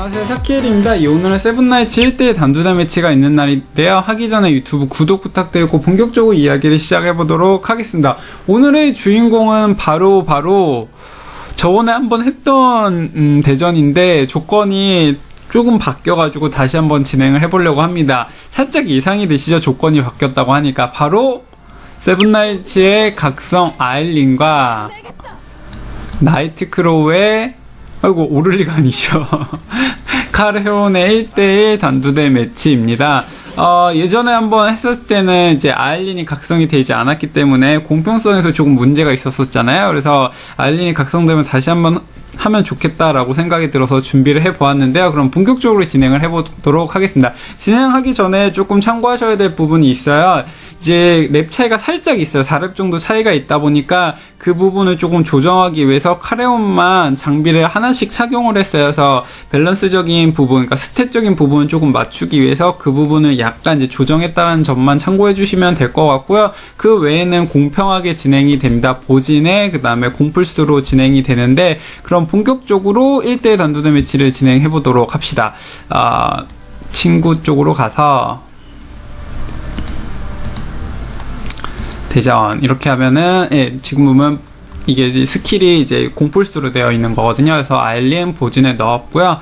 안녕하세요. 샤키엘입니다. 이 오늘은 세븐나이츠 1대1 단두대 매치가 있는 날인데요. 하기 전에 유튜브 구독 부탁드리고 본격적으로 이야기를 시작해보도록 하겠습니다. 오늘의 주인공은 바로 바로 저번에 한번 했던 음, 대전인데 조건이 조금 바뀌어가지고 다시 한번 진행을 해보려고 합니다. 살짝 예상이 되시죠? 조건이 바뀌었다고 하니까. 바로 세븐나이츠의 각성 아일린과 나이트크로우의 아이고 오를 리가 아니죠. 카르헤온의 1대1 단두대 매치입니다. 어, 예전에 한번 했었을 때는 이제 아일린이 각성이 되지 않았기 때문에 공평성에서 조금 문제가 있었었잖아요. 그래서 아일린이 각성되면 다시 한번 하면 좋겠다라고 생각이 들어서 준비를 해보았는데요. 그럼 본격적으로 진행을 해보도록 하겠습니다. 진행하기 전에 조금 참고하셔야 될 부분이 있어요. 이제 랩 차이가 살짝 있어요. 4랩 정도 차이가 있다 보니까 그 부분을 조금 조정하기 위해서 카레온만 장비를 하나씩 착용을 했어요. 그래서 밸런스적인 부분, 그러니까 스탯적인 부분을 조금 맞추기 위해서 그 부분을 약간 이제 조정했다는 점만 참고해 주시면 될 것 같고요. 그 외에는 공평하게 진행이 됩니다. 보진에 그 다음에 공플스로 진행이 되는데 그럼 본격적으로 1대1 단두대 매치를 진행해 보도록 합시다. 아, 친구 쪽으로 가서 대전 이렇게 하면은 예, 지금 보면 이게 이제 스킬이 이제 공풀수로 되어 있는 거거든요. 그래서 알리엔 보진에 넣었고요.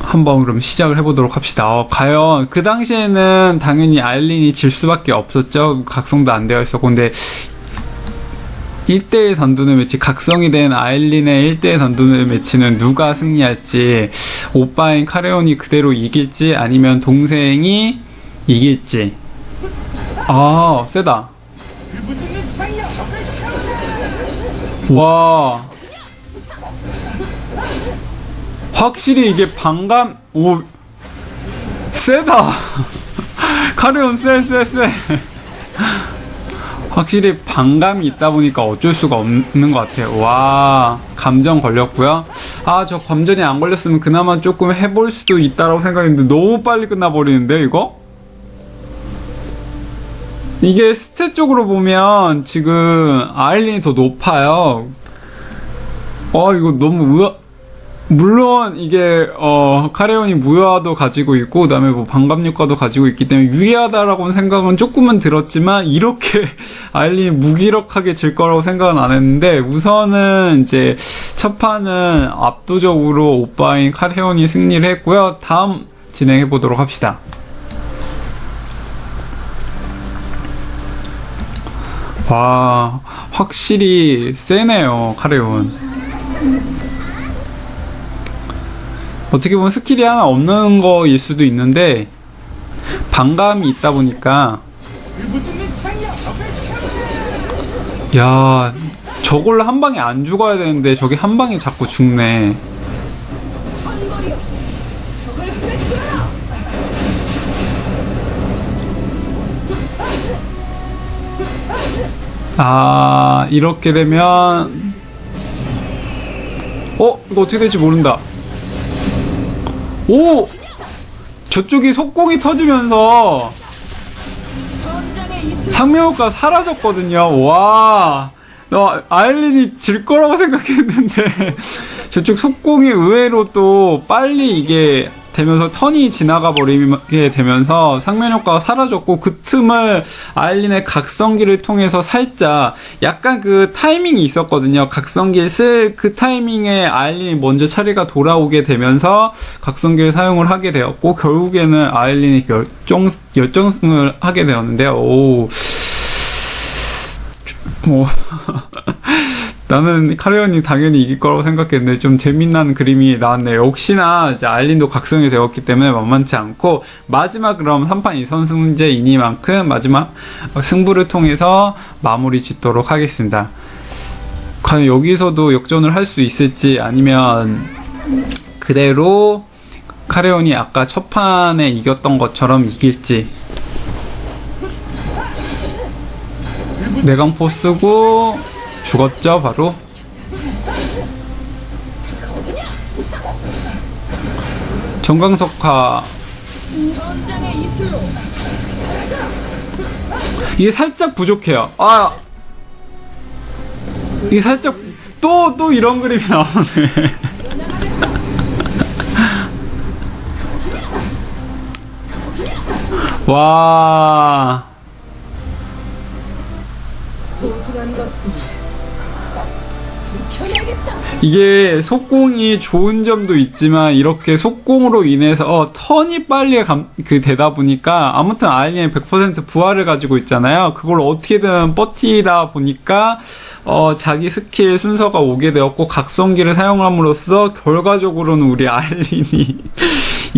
한번 그럼 시작을 해보도록 합시다. 어, 과연 그 당시에는 당연히 아일린이 질 수밖에 없었죠. 각성도 안 되어 있었고 근데 1대1 단두의 매치 각성이 된 아일린의 1대1 단두의 매치는 누가 승리할지 오빠인 카레온이 그대로 이길지 아니면 동생이 이길지. 아 세다. 와. 확실히 이게 반감 오. 세다. 카레온 쎄쎄쎄 확실히 반감이 있다 보니까 어쩔 수가 없는 것 같아요. 와, 감정 걸렸고요. 아, 저 감정이 안 걸렸으면 그나마 조금 해볼 수도 있다라고 생각했는데 너무 빨리 끝나버리는데 이거? 이게 스탯 쪽으로 보면 지금 아일린이 더 높아요. 어, 이거 너무 의아, 물론 이게 어 카레온이 무효화도 가지고 있고 그다음에 뭐 반감 효과도 가지고 있기 때문에 유리하다라고는 생각은 조금은 들었지만 이렇게 알리 무기력하게 질 거라고 생각은 안 했는데 우선은 이제 첫 판은 압도적으로 오빠인 카레온이 승리를 했고요. 다음 진행해 보도록 합시다. 와 확실히 세네요 카레온. 어떻게 보면 스킬이 하나 없는 거일 수도 있는데 반감이 있다 보니까. 야 저걸로 한 방에 안 죽어야 되는데 저게 한 방에 자꾸 죽네. 아 이렇게 되면 어? 이거 어떻게 될지 모른다 오! 저쪽이 속공이 터지면서 상명효과 사라졌거든요. 와. 너 아일린이 질 거라고 생각했는데 저쪽 속공이 의외로 또 빨리 이게 되면서 턴이 지나가 버리게 되면서 상면 효과가 사라졌고 그 틈을 아일린의 각성기를 통해서 살짝 약간 그 타이밍이 있었거든요. 각성기 쓸그 타이밍에 아일린이 먼저 차례가 돌아오게 되면서 각성기를 사용을 하게 되었고 결국에는 아일린이 열정 열정승을 하게 되었는데요. 오. 뭐 나는 카레온이 당연히 이길 거라고 생각했는데 좀 재미난 그림이 나왔네요. 역시나 이제 알린도 각성이 되었기 때문에 만만치 않고 마지막 그럼 3판 2선 승제이니만큼 마지막 승부를 통해서 마무리 짓도록 하겠습니다. 과연 여기서도 역전을 할 수 있을지 아니면 그대로 카레온이 아까 첫 판에 이겼던 것처럼 이길지 내강포 쓰고 죽었죠 바로? 정강석화. 이게 살짝 부족해요. 아! 이게 살짝 또또 또 이런 그림이 나오네. 와. 이게 속공이 좋은 점도 있지만 이렇게 속공으로 인해서 어, 턴이 빨리 감, 그 되다 보니까 아무튼 아일린이 100% 부하를 가지고 있잖아요. 그걸 어떻게든 버티다 보니까 어, 자기 스킬 순서가 오게 되었고 각성기를 사용함으로써 결과적으로는 우리 아일린이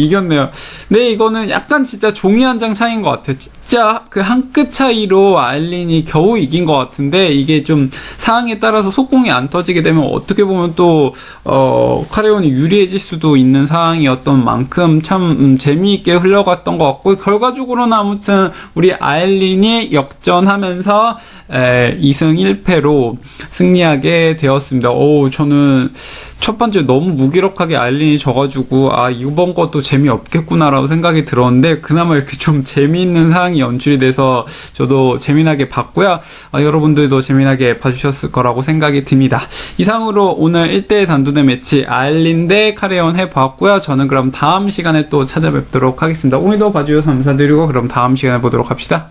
이겼네요. 근데 이거는 약간 진짜 종이 한 장 차이인 것 같아요. 진짜 그 한 끗 차이로 아일린이 겨우 이긴 것 같은데 이게 좀 상황에 따라서 속공이 안 터지게 되면 어떻게 보면 또 어, 카레온이 유리해질 수도 있는 상황이었던 만큼 참 음, 재미있게 흘러갔던 것 같고 결과적으로는 아무튼 우리 아일린이 역전하면서 에, 2승 1패로 승리하게 되었습니다. 오 저는 첫 번째 너무 무기력하게 아일린이 져가지고 아 이번 것도 재미없겠구나라고 생각이 들었는데 그나마 이렇게 좀 재미있는 상황이 연출이 돼서 저도 재미나게 봤고요. 아, 여러분들도 재미나게 봐주셨을 거라고 생각이 듭니다. 이상으로 오늘 1대1 단두대 매치 대 카레온 해보았고요. 저는 그럼 다음 시간에 또 찾아뵙도록 하겠습니다. 오늘도 봐주셔서 감사드리고 그럼 다음 시간에 보도록 합시다